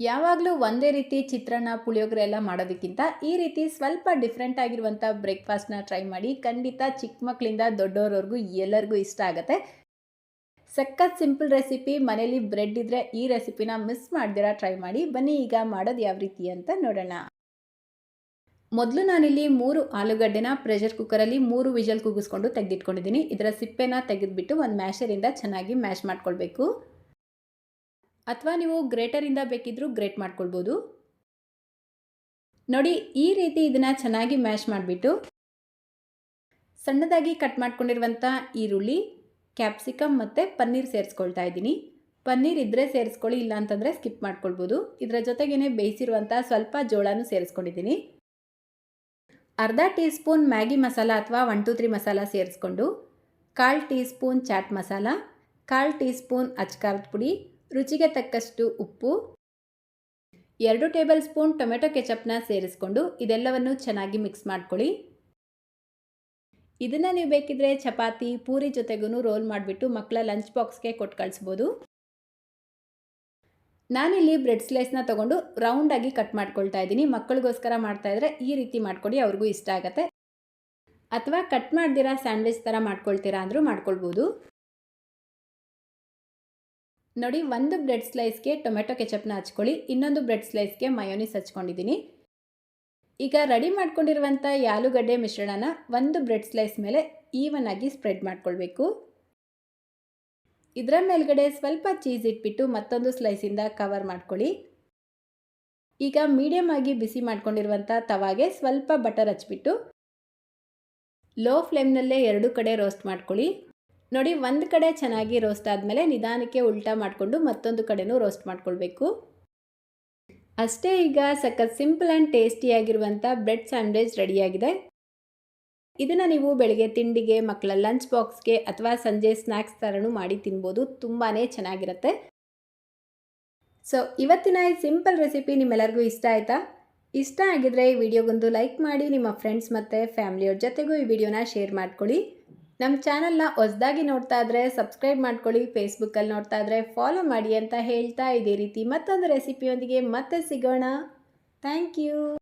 ಯಾವಾಗಲೂ ಒಂದೇ ರೀತಿ ಚಿತ್ರಾನ್ನ ಪುಳಿಯೋಗರೆ ಎಲ್ಲ ಮಾಡೋದಕ್ಕಿಂತ ಈ ರೀತಿ ಸ್ವಲ್ಪ ಡಿಫ್ರೆಂಟ್ ಆಗಿರುವಂಥ ಬ್ರೇಕ್ಫಾಸ್ಟ್ನ ಟ್ರೈ ಮಾಡಿ ಖಂಡಿತ ಚಿಕ್ಕ ಮಕ್ಕಳಿಂದ ದೊಡ್ಡವ್ರವ್ರಿಗೂ ಎಲ್ಲರಿಗೂ ಇಷ್ಟ ಆಗುತ್ತೆ. ಸಖತ್ ಸಿಂಪಲ್ ರೆಸಿಪಿ ಮನೇಲಿ ಬ್ರೆಡ್ ಇದ್ದರೆ ಈ ರೆಸಿಪಿನ ಮಿಸ್ ಮಾಡ್ದಿರಾ ಟ್ರೈ ಮಾಡಿ. ಬನ್ನಿ, ಈಗ ಮಾಡೋದು ಯಾವ ರೀತಿ ಅಂತ ನೋಡೋಣ. ಮೊದಲು ನಾನಿಲ್ಲಿ ಮೂರು ಆಲೂಗಡ್ಡೆನ ಪ್ರೆಷರ್ ಕುಕ್ಕರಲ್ಲಿ ಮೂರು ವಿಜಲ್ ಕೂಗಿಸ್ಕೊಂಡು ತೆಗೆದಿಟ್ಕೊಂಡಿದ್ದೀನಿ. ಇದರ ಸಿಪ್ಪೆನ ತೆಗೆದುಬಿಟ್ಟು ಒಂದು ಮ್ಯಾಷರಿಂದ ಚೆನ್ನಾಗಿ ಮ್ಯಾಶ್ ಮಾಡ್ಕೊಳ್ಬೇಕು. ಅಥವಾ ನೀವು ಗ್ರೇಟರಿಂದ ಬೇಕಿದ್ರೂ ಗ್ರೇಟ್ ಮಾಡ್ಕೊಳ್ಬೋದು. ನೋಡಿ, ಈ ರೀತಿ ಇದನ್ನು ಚೆನ್ನಾಗಿ ಮ್ಯಾಶ್ ಮಾಡಿಬಿಟ್ಟು ಸಣ್ಣದಾಗಿ ಕಟ್ ಮಾಡ್ಕೊಂಡಿರುವಂಥ ಈರುಳ್ಳಿ ಕ್ಯಾಪ್ಸಿಕಮ್ ಮತ್ತು ಪನ್ನೀರ್ ಸೇರಿಸ್ಕೊಳ್ತಾ ಇದ್ದೀನಿ. ಪನ್ನೀರ್ ಇದ್ದರೆ ಸೇರಿಸ್ಕೊಳ್ಳಿ ಇಲ್ಲ ಅಂತಂದರೆ ಸ್ಕಿಪ್ ಮಾಡ್ಕೊಳ್ಬೋದು. ಇದರ ಜೊತೆಗೇ ಬೇಯಿಸಿರುವಂಥ ಸ್ವಲ್ಪ ಜೋಳನೂ ಸೇರಿಸ್ಕೊಂಡಿದ್ದೀನಿ. ಅರ್ಧ ಟೀ ಸ್ಪೂನ್ ಮ್ಯಾಗಿ ಮಸಾಲ ಅಥವಾ ಒನ್ ಟು ತ್ರೀ ಮಸಾಲ ಸೇರಿಸ್ಕೊಂಡು, ಕಾಲು ಟೀ ಸ್ಪೂನ್ ಚಾಟ್ ಮಸಾಲ, ಕಾಲು ಟೀ ಸ್ಪೂನ್ ಅಚ್ಕಾರದ ಪುಡಿ ರುಚಿಗೆ ತಕ್ಕಷ್ಟು ಉಪ್ಪು, ಎರಡು ಟೇಬಲ್ ಸ್ಪೂನ್ ಟೊಮೆಟೊ ಕೆಚಪ್ನ ಸೇರಿಸ್ಕೊಂಡು ಇದೆಲ್ಲವನ್ನು ಚೆನ್ನಾಗಿ ಮಿಕ್ಸ್ ಮಾಡ್ಕೊಳ್ಳಿ. ಇದನ್ನು ನೀವು ಬೇಕಿದ್ರೆ ಚಪಾತಿ, ಪೂರಿ ಜೊತೆಗೂ ರೋಲ್ ಮಾಡಿಬಿಟ್ಟು ಮಕ್ಕಳ ಲಂಚ್ ಬಾಕ್ಸ್ಗೆ ಕೊಟ್ಟು ಕಳಿಸ್ಬೋದು. ನಾನಿಲ್ಲಿ ಬ್ರೆಡ್ ಸ್ಲೈಸ್ನ ತೊಗೊಂಡು ರೌಂಡಾಗಿ ಕಟ್ ಮಾಡ್ಕೊಳ್ತಾ ಇದ್ದೀನಿ. ಮಕ್ಕಳಿಗೋಸ್ಕರ ಮಾಡ್ತಾ ಇದ್ರೆ ಈ ರೀತಿ ಮಾಡ್ಕೊಡಿ, ಅವ್ರಿಗೂ ಇಷ್ಟ ಆಗುತ್ತೆ. ಅಥವಾ ಕಟ್ ಮಾಡ್ದಿರಾ ಸ್ಯಾಂಡ್ವಿಚ್ ಥರ ಮಾಡ್ಕೊಳ್ತೀರಾ ಅಂದರೂ ಮಾಡ್ಕೊಳ್ಬೋದು. ನೋಡಿ, ಒಂದು ಬ್ರೆಡ್ ಸ್ಲೈಸ್ಗೆ ಟೊಮೆಟೊ ಕೆಚಪ್ನ ಹಚ್ಕೊಳ್ಳಿ, ಇನ್ನೊಂದು ಬ್ರೆಡ್ ಸ್ಲೈಸ್ಗೆ ಮಯೋನಿಸ್ ಹಚ್ಕೊಂಡಿದ್ದೀನಿ. ಈಗ ರೆಡಿ ಮಾಡ್ಕೊಂಡಿರುವಂಥ ಆಲೂಗಡ್ಡೆ ಮಿಶ್ರಣನ ಒಂದು ಬ್ರೆಡ್ ಸ್ಲೈಸ್ ಮೇಲೆ ಈವನ್ ಆಗಿ ಸ್ಪ್ರೆಡ್ ಮಾಡ್ಕೊಳ್ಬೇಕು. ಇದರ ಮೇಲ್ಗಡೆ ಸ್ವಲ್ಪ ಚೀಸ್ ಇಟ್ಬಿಟ್ಟು ಮತ್ತೊಂದು ಸ್ಲೈಸಿಂದ ಕವರ್ ಮಾಡ್ಕೊಳ್ಳಿ. ಈಗ ಮೀಡಿಯಮ್ ಆಗಿ ಬಿಸಿ ಮಾಡ್ಕೊಂಡಿರುವಂಥ ತವಾಗೆ ಸ್ವಲ್ಪ ಬಟರ್ ಹಚ್ಬಿಟ್ಟು, ಲೋ ಫ್ಲೇಮ್ನಲ್ಲೇ ಎರಡು ಕಡೆ ರೋಸ್ಟ್ ಮಾಡ್ಕೊಳ್ಳಿ. ನೋಡಿ, ಒಂದು ಕಡೆ ಚೆನ್ನಾಗಿ ರೋಸ್ಟ್ ಆದಮೇಲೆ ನಿಧಾನಕ್ಕೆ ಉಲ್ಟಾ ಮಾಡಿಕೊಂಡು ಮತ್ತೊಂದು ಕಡೆನೂ ರೋಸ್ಟ್ ಮಾಡ್ಕೊಳ್ಬೇಕು. ಅಷ್ಟೇ ಈಗ ಸಖತ್ ಸಿಂಪಲ್ ಆ್ಯಂಡ್ ಟೇಸ್ಟಿಯಾಗಿರುವಂಥ ಬ್ರೆಡ್ ಸ್ಯಾಂಡ್ವಿಚ್ ರೆಡಿಯಾಗಿದೆ ಇದನ್ನು ನೀವು ಬೆಳಗ್ಗೆ ತಿಂಡಿಗೆ ಮಕ್ಕಳ ಲಂಚ್ ಬಾಕ್ಸ್ಗೆ ಅಥವಾ ಸಂಜೆ ಸ್ನ್ಯಾಕ್ಸ್ ಥರನೂ ಮಾಡಿ ತಿನ್ಬೋದು. ತುಂಬಾ ಚೆನ್ನಾಗಿರುತ್ತೆ. ಸೊ ಇವತ್ತಿನ ಈ ಸಿಂಪಲ್ ರೆಸಿಪಿ ನಿಮ್ಮೆಲ್ಲರಿಗೂ ಇಷ್ಟ ಆಯಿತಾ? ಇಷ್ಟ ಆಗಿದ್ರೆ ಈ ವಿಡಿಯೋಗೊಂದು ಲೈಕ್ ಮಾಡಿ, ನಿಮ್ಮ ಫ್ರೆಂಡ್ಸ್ ಮತ್ತು ಫ್ಯಾಮಿಲಿಯವ್ರ ಜೊತೆಗೂ ಈ ವಿಡಿಯೋನ ಶೇರ್ ಮಾಡ್ಕೊಳ್ಳಿ. ನಮ್ಮ ಚಾನಲ್ನ ಹೊಸದಾಗಿ ನೋಡ್ತಾ ಇದ್ರೆ ಸಬ್ಸ್ಕ್ರೈಬ್ ಮಾಡ್ಕೊಳ್ಳಿ, ಫೇಸ್ಬುಕ್ಕಲ್ಲಿ ನೋಡ್ತಾ ಇದ್ರೆ ಫಾಲೋ ಮಾಡಿ ಅಂತ ಹೇಳ್ತಾ ಇದೇ ರೀತಿ ಮತ್ತೊಂದು ರೆಸಿಪಿಯೊಂದಿಗೆ ಮತ್ತೆ ಸಿಗೋಣ. Thank you.